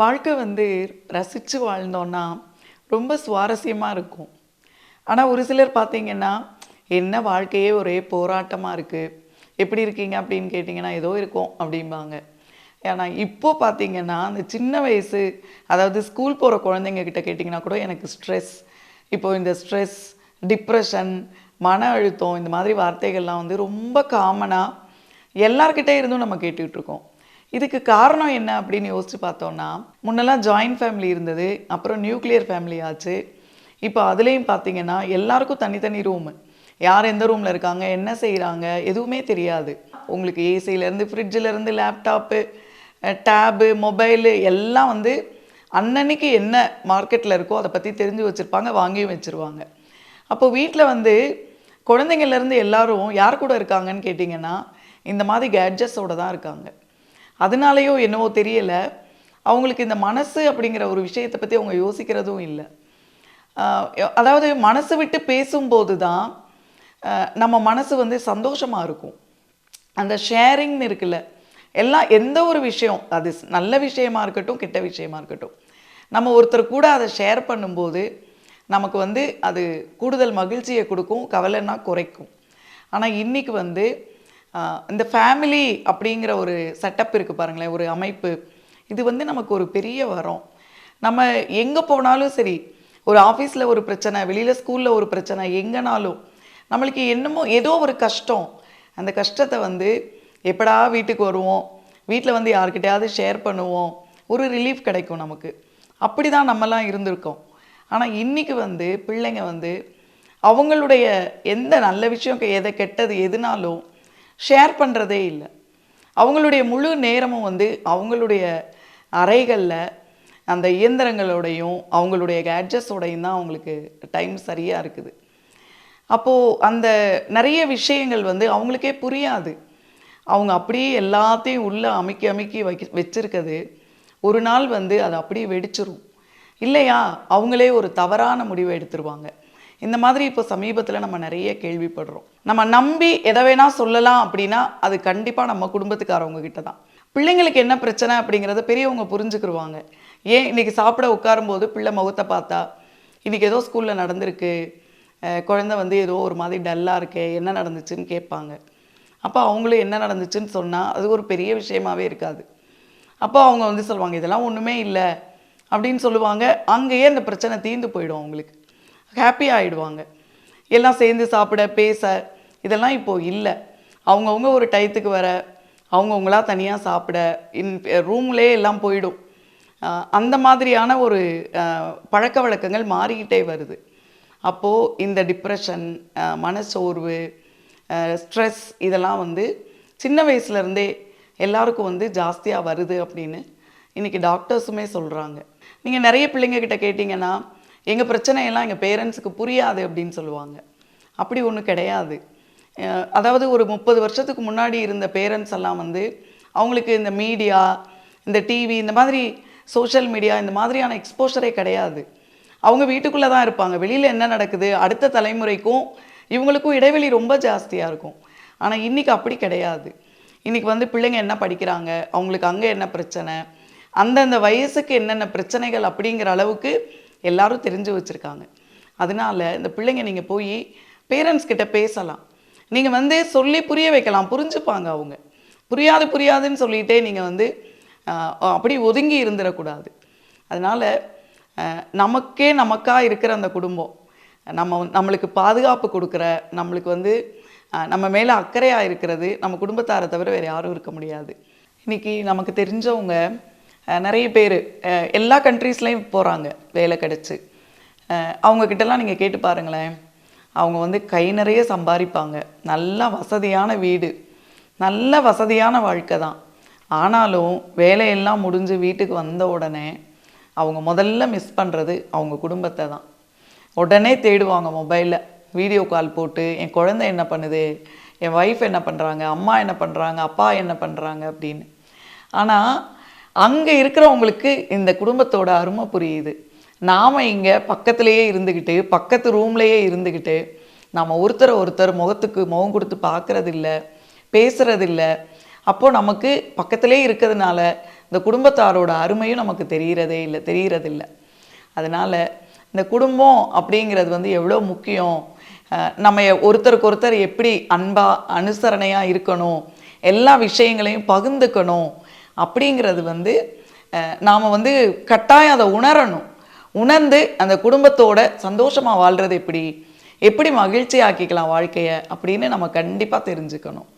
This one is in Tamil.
வாழ்க்கை வந்து ரசித்து வாழ்ந்தோன்னா ரொம்ப சுவாரஸ்யமாக இருக்கும். ஆனால் ஒரு சிலர் பார்த்தீங்கன்னா என்ன வாழ்க்கையே ஒரே போராட்டமாக இருக்குது எப்படி இருக்கீங்க அப்படின்னு கேட்டிங்கன்னா ஏதோ இருக்கும் அப்படிம்பாங்க. ஏன்னா இப்போ பார்த்தீங்கன்னா அந்த சின்ன வயசு அதாவது ஸ்கூல் போகிற குழந்தைங்க கிட்ட கேட்டிங்கன்னா கூட எனக்கு ஸ்ட்ரெஸ் இப்போது இந்த ஸ்ட்ரெஸ் டிப்ரெஷன் மன அழுத்தம் இந்த மாதிரி வார்த்தைகள்லாம் வந்து ரொம்ப காமனாக எல்லார்கிட்டே இருந்தும் நம்ம கேட்டுக்கிட்டு இருக்கோம். இதுக்கு காரணம் என்ன அப்படின்னு யோசிச்சு பார்த்தோம்னா முன்னெல்லாம் ஜாயிண்ட் ஃபேமிலி இருந்தது அப்புறம் நியூக்ளியர் ஃபேமிலி ஆச்சு. இப்போ அதுலேயும் பார்த்தீங்கன்னா எல்லாருக்கும் தனித்தனி ரூமு யார் எந்த ரூமில் இருக்காங்க என்ன செய்கிறாங்க எதுவுமே தெரியாது. உங்களுக்கு ஏசியிலேருந்து ஃப்ரிட்ஜிலேருந்து லேப்டாப்பு டேபு மொபைலு எல்லாம் வந்து அன்னன்னைக்கு என்ன மார்க்கெட்டில் இருக்கோ அதை பற்றி தெரிஞ்சு வச்சுருப்பாங்க வாங்கியும் வச்சுருவாங்க. அப்போ வீட்டில் வந்து குழந்தைங்கள்லேருந்து எல்லாரும் யார் கூட இருக்காங்கன்னு கேட்டிங்கன்னா இந்த மாதிரி கேட்ஜெட்ஸோட தான் இருக்காங்க. அதனாலேயோ என்னவோ தெரியலை. அவங்களுக்கு இந்த மனசு அப்படிங்கிற ஒரு விஷயத்தை பற்றி அவங்க யோசிக்கிறதும் இல்லை. அதாவது மனசு விட்டு பேசும்போது தான் நம்ம மனசு வந்து சந்தோஷமாக இருக்கும். அந்த ஷேரிங்னு இருக்குல்ல எல்லாம் எந்த ஒரு விஷயம் அது நல்ல விஷயமா இருக்கட்டும் கெட்ட விஷயமா இருக்கட்டும். நம்ம ஒருத்தர் கூட அதை ஷேர் பண்ணும்போது நமக்கு வந்து அது கூடுதல் மகிழ்ச்சியை கொடுக்கும் கவலைன்னா குறைக்கும். ஆனால் இன்னைக்கு வந்து இந்த ஃபேமிலி அப்படிங்கிற ஒரு செட்டப் இருக்குது பாருங்களேன் ஒரு அமைப்பு. இது வந்து நமக்கு ஒரு பெரிய வரம். நம்ம எங்கே போனாலும் சரி ஒரு ஆஃபீஸில் ஒரு பிரச்சனை வெளியில் ஸ்கூலில் ஒரு பிரச்சனை எங்கேனாலும் நம்மளுக்கு என்னமோ ஏதோ ஒரு கஷ்டம். அந்த கஷ்டத்தை வந்து எப்படா வீட்டுக்கு வருவோம்? வீட்டில் வந்து யார்கிட்டயாவது ஷேர் பண்ணுவோம். ஒரு ரிலீஃப் கிடைக்கும் நமக்கு. அப்படி தான் நம்மலாம் இருந்திருக்கோம். ஆனால் இன்றைக்கி வந்து பிள்ளைங்க வந்து அவங்களுடைய எந்த நல்ல விஷயம் எதை கெட்டது எதுனாலும் ஷேர் பண்ணுறதே இல்லை. அவங்களுடைய முழு நேரமும் வந்து அவங்களுடைய அறைகளில் அந்த இயந்திரங்களோடையும் அவங்களுடைய கேட்ஜெட்ஸோடையும் தான் அவங்களுக்கு டைம் சரியாக இருக்குது. அப்போது அந்த நிறைய விஷயங்கள் வந்து அவங்களுக்கே புரியாது. அவங்க அப்படியே எல்லாத்தையும் உள்ளே அமைக்கி அமைக்கி வைக்க வச்சுருக்கிறது ஒரு நாள் வந்து அது அப்படியே வெடிச்சிரும். இல்லையா? அவங்களே ஒரு தவறான முடிவை எடுத்துருவாங்க. இந்த மாதிரி இப்போ சமீபத்தில் நம்ம நிறைய கேள்விப்படுறோம். நம்ம நம்பி எதை வேணால் சொல்லலாம் அப்படின்னா அது கண்டிப்பாக நம்ம குடும்பத்துக்காரவங்க கிட்ட தான். பிள்ளைங்களுக்கு என்ன பிரச்சனை அப்படிங்கிறத பெரியவங்க புரிஞ்சுக்கிருவாங்க. ஏன் இன்னைக்கு சாப்பிட உட்காரும்போது பிள்ளை முகத்தை பார்த்தா இன்றைக்கி ஏதோ ஸ்கூலில் நடந்திருக்கு குழந்த குழந்தை வந்து ஏதோ ஒரு மாதிரி டல்லாக இருக்கே என்ன நடந்துச்சுன்னு கேட்பாங்க. அப்போ அவங்களும் என்ன நடந்துச்சுன்னு சொன்னால் அது ஒரு பெரிய விஷயமாவே இருக்காது. அப்போ அவங்க வந்து சொல்லுவாங்க இதெல்லாம் ஒன்றுமே இல்லை அப்படின்னு சொல்லுவாங்க. அங்கேயே அந்த பிரச்சனை தீர்ந்து போயிடும் அவங்களுக்கு. ஹாப்பி ஆகிடுவாங்க எல்லாம் சேர்ந்து சாப்பிட பேச இதெல்லாம் இப்போது இல்லை. அவங்கவுங்க ஒரு டயத்துக்கு வர அவங்கவுங்களா தனியாக சாப்பிட இன் ரூம்லேயே எல்லாம் போயிடும். அந்த மாதிரியான ஒரு பழக்க வழக்கங்கள் மாறிக்கிட்டே வருது. அப்போது இந்த டிப்ரெஷன் மனச்சோர்வு ஸ்ட்ரெஸ் இதெல்லாம் வந்து சின்ன வயசுலேருந்தே எல்லாருக்கும் வந்து ஜாஸ்தியாக வருது அப்படின்னு இன்றைக்கி டாக்டர்ஸுமே சொல்கிறாங்க நீங்கள் நிறைய பிள்ளைங்கக்கிட்ட கேட்டிங்கன்னா எங்கள் பிரச்சனையெல்லாம் எங்கள் பேரண்ட்ஸுக்கு புரியாது அப்படின்னு சொல்லுவாங்க. அப்படி ஒன்றும் கிடையாது. அதாவது ஒரு முப்பது வருஷத்துக்கு முன்னாடி இருந்த பேரண்ட்ஸ் எல்லாம் வந்து அவங்களுக்கு இந்த மீடியா இந்த டிவி இந்த மாதிரி சோஷியல் மீடியா இந்த மாதிரியான எக்ஸ்போஷரே கிடையாது. அவங்க வீட்டுக்குள்ளே தான் இருப்பாங்க. வெளியில் என்ன நடக்குது? அடுத்த தலைமுறைக்கும் இவங்களுக்கும் இடைவெளி ரொம்ப ஜாஸ்தியாக இருக்கும். ஆனால் இன்றைக்கி அப்படி கிடையாது. இன்றைக்கி வந்து பிள்ளைங்க என்ன படிக்கிறாங்க? அவங்களுக்கு அங்கே என்ன பிரச்சனை? அந்தந்த வயசுக்கு என்னென்ன பிரச்சனைகள் அப்படிங்கிற அளவுக்கு எல்லாரும் தெரிஞ்சு வச்சுருக்காங்க. அதனால இந்த பிள்ளைங்க நீங்கள் போய் பேரண்ட்ஸ் கிட்ட பேசலாம். நீங்கள் வந்து சொல்லி புரிய வைக்கலாம் புரிஞ்சுப்பாங்க அவங்க. புரியாது புரியாதுன்னு சொல்லிகிட்டே நீங்கள் வந்து அப்படி ஒதுங்கி இருந்துடக்கூடாது அதனால் நமக்கே நமக்காக இருக்கிற அந்த குடும்பம். நம்ம நம்மளுக்கு பாதுகாப்பு கொடுக்குற நம்மளுக்கு வந்து நம்ம மேலே அக்கறையாக இருக்கிறது நம்ம குடும்பத்தாரை தவிர வேறு யாரும் இருக்க முடியாது. இன்னைக்கு நமக்கு தெரிஞ்சவங்க நிறைய பேர் எல்லா கண்ட்ரீஸ்லேயும் போகிறாங்க வேலை கிடச்சி. அவங்கக்கிட்டலாம் நீங்கள் கேட்டு பாருங்களேன். அவங்க வந்து கை நிறைய சம்பாதிப்பாங்க. நல்ல வசதியான வீடு. நல்ல வசதியான வாழ்க்கை தான். ஆனாலும் வேலையெல்லாம் முடிஞ்சு வீட்டுக்கு வந்த உடனே அவங்க முதல்ல மிஸ் பண்ணுறது அவங்க குடும்பத்தை தான். உடனே தேடுவாங்க மொபைலில் வீடியோ கால் போட்டு என் குழந்தை என்ன பண்ணுது? என் ஒய்ஃப் என்ன பண்ணுறாங்க அம்மா என்ன பண்ணுறாங்க அப்பா என்ன பண்ணுறாங்க அப்படின்னு. ஆனால் அங்கே இருக்கிறவங்களுக்கு இந்த குடும்பத்தோட அருமை புரியுது. நாம் இங்கே பக்கத்துலேயே இருந்துக்கிட்டு பக்கத்து ரூம்லேயே இருந்துக்கிட்டு நம்ம ஒருத்தரை ஒருத்தர் முகத்துக்கு முகம் கொடுத்து பார்க்குறதில்ல பேசுகிறதில்ல அப்போது நமக்கு பக்கத்திலே இருக்கிறதுனால இந்த குடும்பத்தாரோட அருமையும் நமக்கு தெரிகிறதே இல்லை தெரிகிறதில்ல அதனால் இந்த குடும்பம் அப்படிங்கிறது வந்து எவ்வளோ முக்கியம். நம்ம ஒருத்தருக்கு ஒருத்தர் எப்படி அன்பாக அனுசரணையாக இருக்கணும் எல்லா விஷயங்களையும் பகிர்ந்துக்கணும் அப்படிங்கிறது வந்து நாம் வந்து கட்டாயம் அதை உணரணும். உணர்ந்து அந்த குடும்பத்தோட சந்தோஷமாக வாழ்கிறது எப்படி? எப்படி மகிழ்ச்சி ஆக்கிக்கலாம் வாழ்க்கையை? அப்படின்னு நம்ம கண்டிப்பாக தெரிஞ்சுக்கணும்.